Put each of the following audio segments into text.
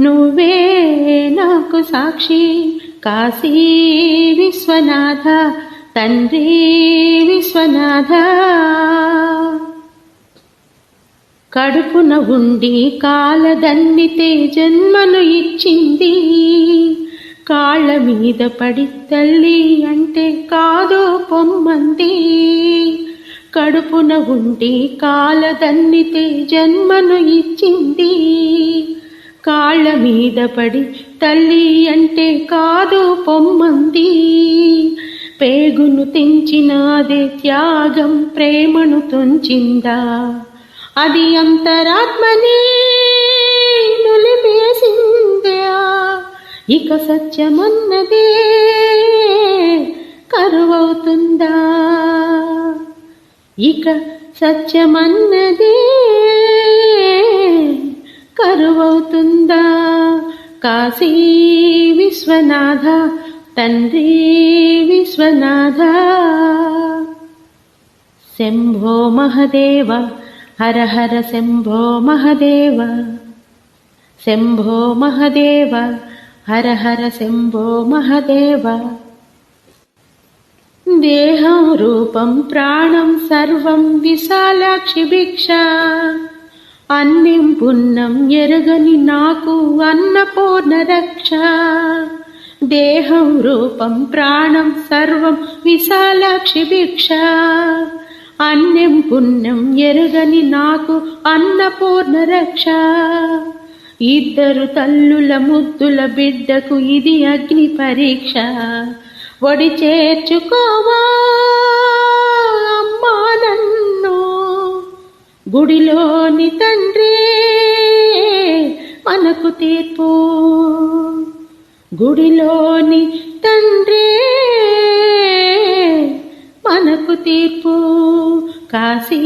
నువ్వే నాకు సాక్షి. కాశీ విశ్వనాథ తండ్రి విశ్వనాథ. కడుపున ఉండి కాలదన్నితే జన్మను ఇచ్చింది. కాళ్ళ మీద పడి తల్లి అంటే కాదు పొమ్మంది. కడుపున ఉండి కాలదన్నితే జన్మను ఇచ్చింది. కాళ్ళ మీద పడి తల్లి అంటే కాదు పొమ్మంది. పేగును తెంచినాదే త్యాగం ప్రేమను తుంచిందా. అది అంతరాత్మని నులిపేసిందా ఇక సత్యమన్నదే కరువవుతుందా. ఇక సత్యమన్నదే కాశీ విశ్వనాథ తండ్రి విశ్వనాథ. శంభో మహదేవ హర హర శంభో మహదేవ. శంభో మహదేవ హర హర శంభో మహదేవ. దేహం రూపం ప్రాణం సర్వం విశాలాక్షి భిక్ష. అన్నిం పున్నం ఎరగని నాకు అన్నపూర్ణ రక్ష. దేహం రూపం ప్రాణం సర్వం విశాలాక్షి భిక్ష. అన్యం పుణ్యం ఎరగని నాకు అన్నపూర్ణ రక్ష. ఇద్దరు తల్లుల ముద్దుల బిడ్డకు ఇది అగ్ని పరీక్ష. ఒడి చేర్చుకోవా? గుడిలోని తండ్రి మనకు తీర్పు. గుడిలోని తండ్రి మనకు తీర్పు. కాశీ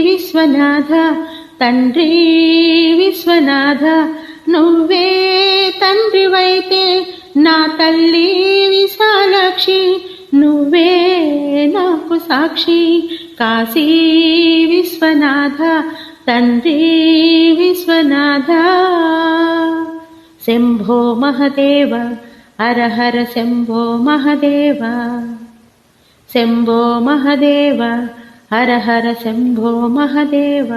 విశ్వనాథ తండ్రి విశ్వనాథ నువ్వే తండ్రివైతే నా తల్లి విశాలక్షి నువ్వే నాకు సాక్షి. కాశీ విశ్వనాథ తండ్రి విశ్వనాథ. శంభో మహదేవ హరహర శంభో మహదేవ. శంభో మహదేవ హరహర శంభో మహదేవ.